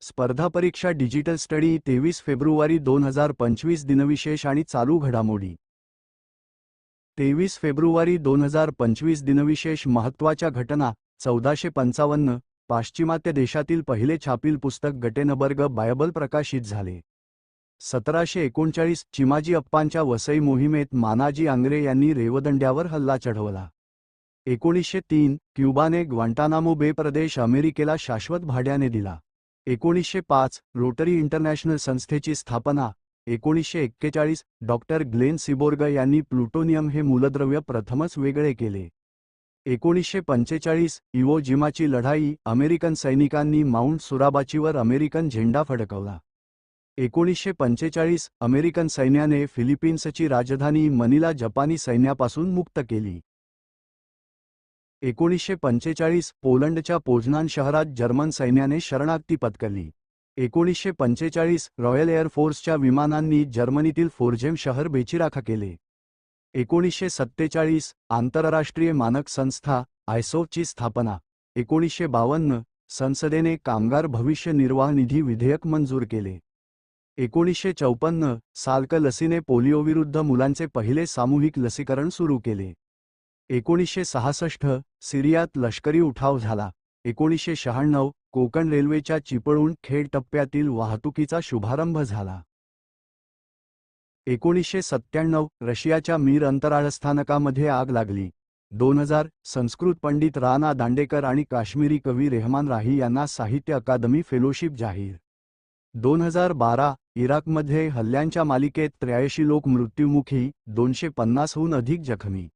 स्पर्धा परीक्षा digital study तेवीस फेब्रुवारी दोन हजार पंचवीस दिनविशेष आणि चालू घडामोडी. तेवीस फेब्रुवारी दोन हजार पंचवीस दिनविशेष महत्त्वाच्या घटना चौदाशे पंचावन्न पाश्चिमात्य देशातील पहिले छापील पुस्तक गटेनबर्ग बायबल प्रकाशित झाले. सतराशे एकोणचाळीस चिमाजी अप्पांच्या वसई मोहिमेत मानाजी आंग्रे यांनी रेवदंड्यावर हल्ला चढवला. एकोणीसशे तीन क्युबाने ग्वांटानामो बे प्रदेश अमेरिकेला शाश्वत भाड्याने दिला. एकोणीसशे पाच रोटरी इंटरनॅशनल संस्थेची स्थापना एकोणीसशे एक्केचाळीस डॉक्टर ग्लेन सिबोर्ग यांनी प्लुटोनियम हे मूलद्रव्य प्रथमच वेगळे केले. एकोणीसशे पंचेचाळीस इवो जिमाची लढाई अमेरिकन सैनिकांनी माउंट सुराबाचीवर अमेरिकन झेंडा फडकवला. एकोणीसशे पंचेचाळीस अमेरिकन सैन्याने फिलिपिन्सची राजधानी मनिला जपानी सैन्यापासून मुक्त केली. एकोणीसशे पंचेचाळीस पोलंडच्या पोझनान शहरात जर्मन सैन्याने शरणागती पत्करली. एकोणीसशे पंचेचाळीस रॉयल एअरफोर्सच्या विमानांनी जर्मनीतील फोर्झेम शहर बेचिराखा केले. एकोणीसशे सत्तेचाळीस आंतरराष्ट्रीय मानक संस्था आयसोची स्थापना. एकोणीसशे बावन्न संसदेने कामगार भविष्य निर्वाह निधी विधेयक मंजूर केले. एकोणीसशे चौपन्न साल्क लसीने पोलिओविरुद्ध मुलांचे पहिले सामूहिक लसीकरण सुरू केले. एकोणीसशे सहासष्ट सिरियात लष्करी उठाव झाला. एकोणीसशे शहाण्णव कोकण रेल्वेच्या चिपळूण खेड टप्प्यातील वाहतुकीचा शुभारंभ झाला. एकोणीसशे सत्त्याण्णव रशियाच्या मीर अंतराळस्थानकामध्ये आग लागली. दोन हजार संस्कृत पंडित राणा दांडेकर आणि काश्मीरी कवी रेहमान राही यांना साहित्य अकादमी फेलोशिप जाहीर. दोन हजार बारा इराकमध्ये हल्ल्यांच्या मालिकेत त्र्याऐंशी लोक मृत्युमुखी दोनशे पन्नासहून अधिक जखमी.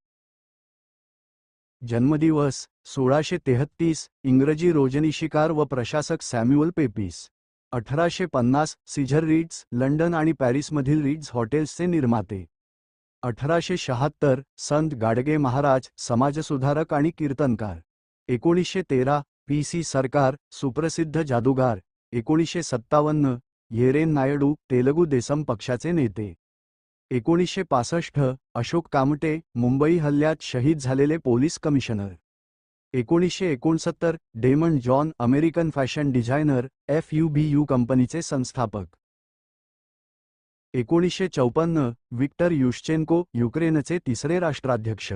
जन्मदिवस सोळाशे तेहत्तीस इंग्रजी रोजनिशिकार व प्रशासक सॅम्युअल पेपीस अठराशे पन्नास सिझर रीड्स लंडन आणि पॅरिसमधील रीड्स हॉटेल्सचे निर्माते अठराशे शहात्तर संत गाडगे महाराज समाजसुधारक आणि कीर्तनकार एकोणीसशे तेरा पी सी सरकार सुप्रसिद्ध जादूगार एकोणीसशे सत्तावन्न येरेन नायडू तेलगू देसम पक्षाचे नेते. एकोणीसशे पासष्ट अशोक कामटे मुंबई हल्ल्यात शहीद झालेले पोलीस कमिशनर. एकोणीसशे एकोणसत्तर Daymond John American fashion designer F U B U कंपनीचे संस्थापक. एकोणीसशे चौपन्न विक्टर युश्चेन्को युक्रेनचे तिसरे राष्ट्राध्यक्ष.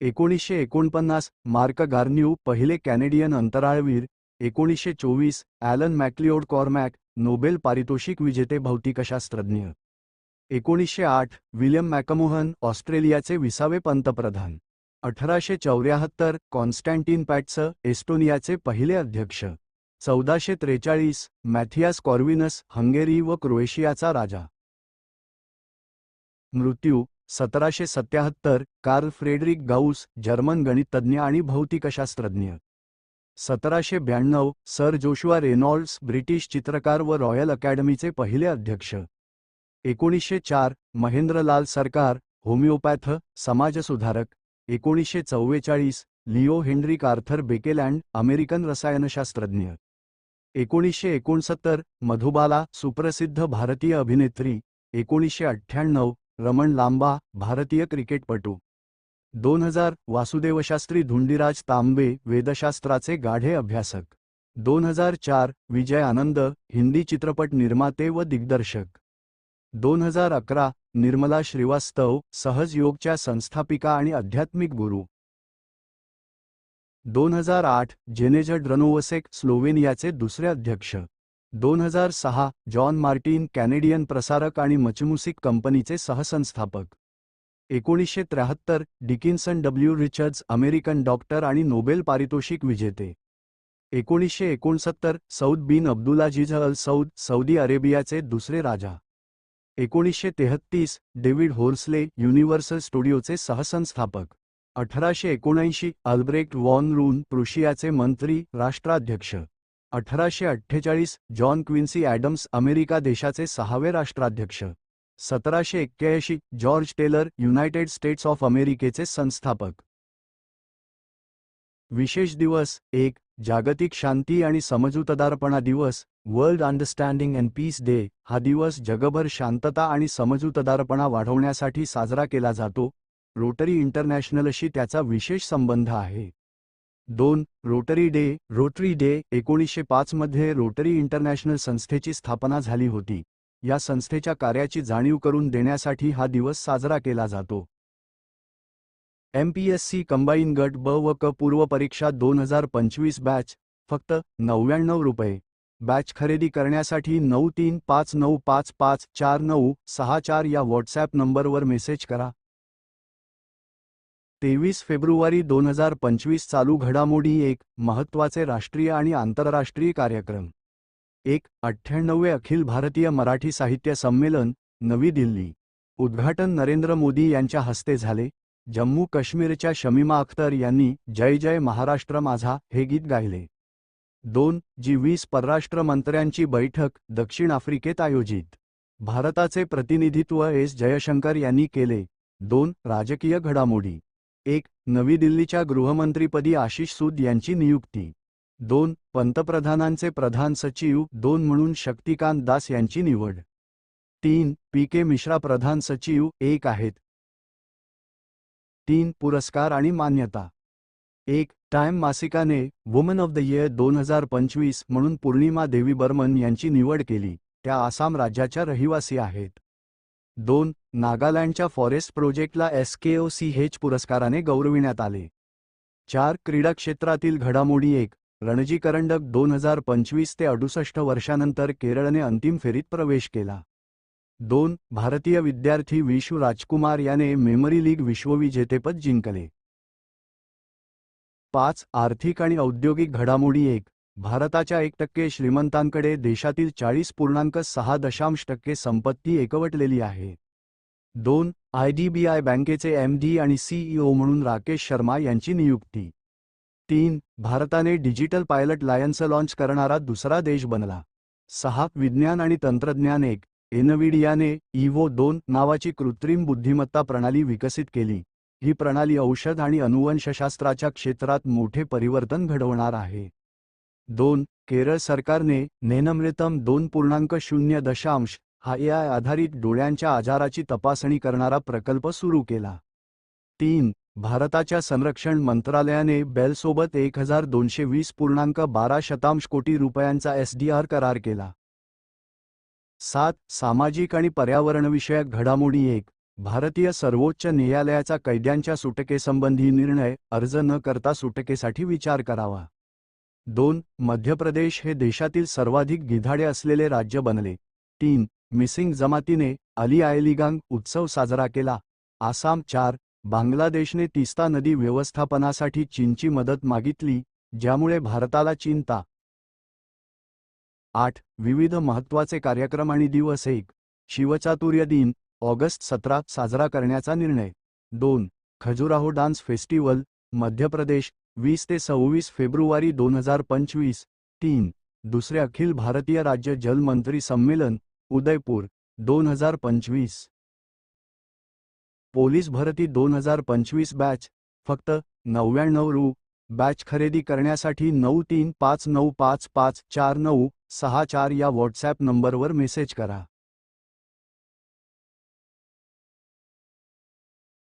एकोणीसशे एकोणपन्नास मार्क गार्न्यू पहिले कॅनेडियन अंतराळवीर. एकोणीसशे चोवीस ॲलन मॅक्लिओड कॉर्मॅक नोबेल पारितोषिक विजेते भौतिकशास्त्रज्ञ. एकोणीसशे आठ विल्यम मॅकमोहन ऑस्ट्रेलियाचे विसावे पंतप्रधान. अठराशे चौऱ्याहत्तर कॉन्स्टँटिन पॅट्स एस्टोनियाचे पहिले अध्यक्ष. चौदाशे त्रेचाळीस मॅथियास कॉर्विनस हंगेरी व क्रोएशियाचा राजा. मृत्यू सतराशे सत्याहत्तर कार्ल फ्रेडरिक गाऊस जर्मन गणितज्ञ आणि भौतिकशास्त्रज्ञ. सतराशे ब्याण्णव सर जोशुआ रेनॉल्ड्स ब्रिटिश चित्रकार व रॉयल अकॅडमीचे पहिले अध्यक्ष. एकोणीसशे चार महेंद्रलाल सरकार होमिओपॅथ समाजसुधारक. एकोणीसशे चव्वेचाळीस Leo Hendrik Arthur Baekeland American रसायनशास्त्रज्ञ. एकोणीसशे एकोणसत्तर मधुबाला सुप्रसिद्ध भारतीय अभिनेत्री. एकोणीसशे अठ्ठ्याण्णव रमण लांबा भारतीय क्रिकेटपटू. दोन हजार वासुदेवशास्त्री धुंडीराज तांबे वेदशास्त्राचे गाढे अभ्यासक. दोन हजार चार विजय आनंद हिंदी चित्रपट निर्माते व दिग्दर्शक. दोन हजार अकरा निर्मला श्रीवास्तव सहज योगच्या संस्थापिका आणि आध्यात्मिक गुरु. दोन हजार आठ जेनेज ड्रनोवसेक स्लोवेनियाचे दुसरे अध्यक्ष. दोन हजार सहा जॉन मार्टिन कॅनेडियन प्रसारक आणि मचमुसिक कंपनीचे सहसंस्थापक. एकोणीसशे त्र्याहत्तर Dickinson W Richards American doctor आणि नोबेल पारितोषिक विजेते. एकोणीसशे एकोणसत्तर Saud bin Abdulaziz Al Saud Saudi अरेबियाचे दुसरे राजा. एकोणीसशे तेहत्तीस डेव्हिड होर्सले युनिव्हर्सल स्टुडिओचे सहसंस्थापक. अठराशे एकोणऐंशी अल्ब्रेक्ट वॉन रून प्रुशियाचे मंत्री राष्ट्राध्यक्ष. अठराशे अठ्ठेचाळीस जॉन क्विन्सी ॲडम्स अमेरिका देशाचे सहावे राष्ट्राध्यक्ष. सतराशे एक्क्याऐंशी George Taylor United States of अमेरिकेचे संस्थापक. विशेष दिवस एक जागतिक शांती आणि समजूतदारपणा दिवस world understanding and peace day हा दिवस जगभर शांतता आणि समजूतदारपणा वाढवण्यासाठी साजरा केला जातो. रोटरी इंटरनॅशनलशी त्याचा विशेष संबंध आहे. दोन रोटरी डे रोटरी डे एकोणीसशे पाचमध्ये रोटरी इंटरनॅशनल संस्थेची स्थापना झाली होती. या संस्थेच्या कार्याची जाणीव करून देण्यासाठी हा दिवस साजरा केला जातो. एमपीएससी कंबाईन गट ब व क पूर्व परीक्षा दोन हजार पंचवीस बॅच फक्त नव्याण्णव रुपये. बॅच खरेदी करण्यासाठी नऊ तीन पाच नऊ पाच पाच चार नऊ सहा चार या व्हॉट्सॲप नंबरवर मेसेज करा. तेवीस फेब्रुवारी दोन हजार पंचवीस चालू घडामोडी एक महत्त्वाचे राष्ट्रीय आणि आंतरराष्ट्रीय कार्यक्रम. एक अठ्ठ्याण्णवे अखिल भारतीय मराठी साहित्य संमेलन नवी दिल्ली. उद्घाटन नरेंद्र मोदी यांच्या हस्ते झाले. जम्मू काश्मीरच्या शमीमा अख्तर यांनी जय जय महाराष्ट्र माझा हे गीत गायले. दोन जी वीस परराष्ट्र मंत्र्यांची बैठक दक्षिण आफ्रिकेत आयोजित. भारताचे प्रतिनिधित्व एस जयशंकर यांनी केले. दोन राजकीय घडामोडी. एक नवी दिल्लीच्या गृहमंत्रीपदी आशिष सूद यांची नियुक्ती. दोन पंतप्रधानांचे प्रधान सचिव दोन म्हणून शक्तिकांत दास यांची निवड. तीन पी के मिश्रा प्रधान सचिव एक आहेत. तीन पुरस्कार आणि मान्यता. एक टाइम मासिकाने वुमन ऑफ द इयर दोन हजार पंचवीस म्हणून पूर्णिमा देवी बर्मन यांची निवड केली. त्या आसाम राज्याच्या रहिवासी आहेत. दोन नागालँडच्या फॉरेस्ट प्रोजेक्टला एस के ओ सी हेच पुरस्काराने गौरविण्यात आले. चार क्रीडा क्षेत्रातील घडामोडी एक रणजी करंडक दोन हजार पंचवीस ते अडुसष्ट वर्षानंतर केरळने अंतिम फेरीत प्रवेश केला. दोन भारतीय विद्यार्थी विशू राजकुमार याने मेमरी लीग विश्वविजेतेपद जिंकले. पाच आर्थिक आणि औद्योगिक घडामोडी एक भारताच्या एक टक्के श्रीमंतांकडे देशातील चाळीस पूर्णांक सहा दशांश टक्के संपत्ती एकवटलेली आहे. दोन आयडीबीआय बँकेचे एमडी आणि सीईओ म्हणून राकेश शर्मा यांची नियुक्ती. तीन भारताने डिजिटल पायलट लायन्स लॉन्च करणारा दुसरा देश बनला. सहा विज्ञान आणि तंत्रज्ञान एक एनविडियाने इव्हो दोन नावाची कृत्रिम बुद्धिमत्ता प्रणाली विकसित केली. ही प्रणाली औषध आणि अनुवंशशास्त्राच्या क्षेत्रात मोठे परिवर्तन घडवणार आहे. दोन केरळ सरकारने नेनमृतम दोन पूर्णांक शून्य दशांश हा एआय आधारित डोळ्यांच्या आजाराची तपासणी करणारा प्रकल्प सुरू केला. तीन भारताच्या संरक्षण मंत्रालयाने बेलसोबत एक हजार दोनशे वीस पूर्णांक बारा शतांश कोटी रुपयांचा एसडीआर करार केला. सात सामाजिक आणि पर्यावरणविषयक घडामोडी एक. भारतीय सर्वोच्च न्यायालयाचा कैद्यांच्या सुटकेसंबंधी निर्णय अर्ज न करता सुटकेसाठी विचार करावा. दोन मध्य प्रदेश हे देशातील सर्वाधिक गिधाडे असलेले राज्य बनले. तीन मिसिंग जमातीने अली आयलिगांग उत्सव साजरा केला. आसाम चार बांगलादेशने तिस्ता नदी व्यवस्थापनासाठी चीनची मदत मागितली ज्यामुळे भारताला चिंता. आठ. विविध महत्त्वाचे कार्यक्रम आणि दिवस एक. शिवचातुर्य दिन ऑगस्ट सतरा साजरा करण्याचा निर्णय. दोन. खजुराहो डान्स फेस्टिवल मध्य प्रदेश वीस ते सव्वीस फेब्रुवारी दोन हजार पंचवीस. तीन. दुसरे अखिल भारतीय राज्य जलमंत्री संमेलन उदयपूर दोन हजार पंचवीस. पोलीस भरती दोन हजार पंचवीस बॅच फक्त नव्याण्णव रु. बॅच खरेदी करण्यासाठी नऊ तीन पाच नऊ पाच पाच चार नऊ सहा चार या व्हॉट्सॲप नंबरवर मेसेज करा.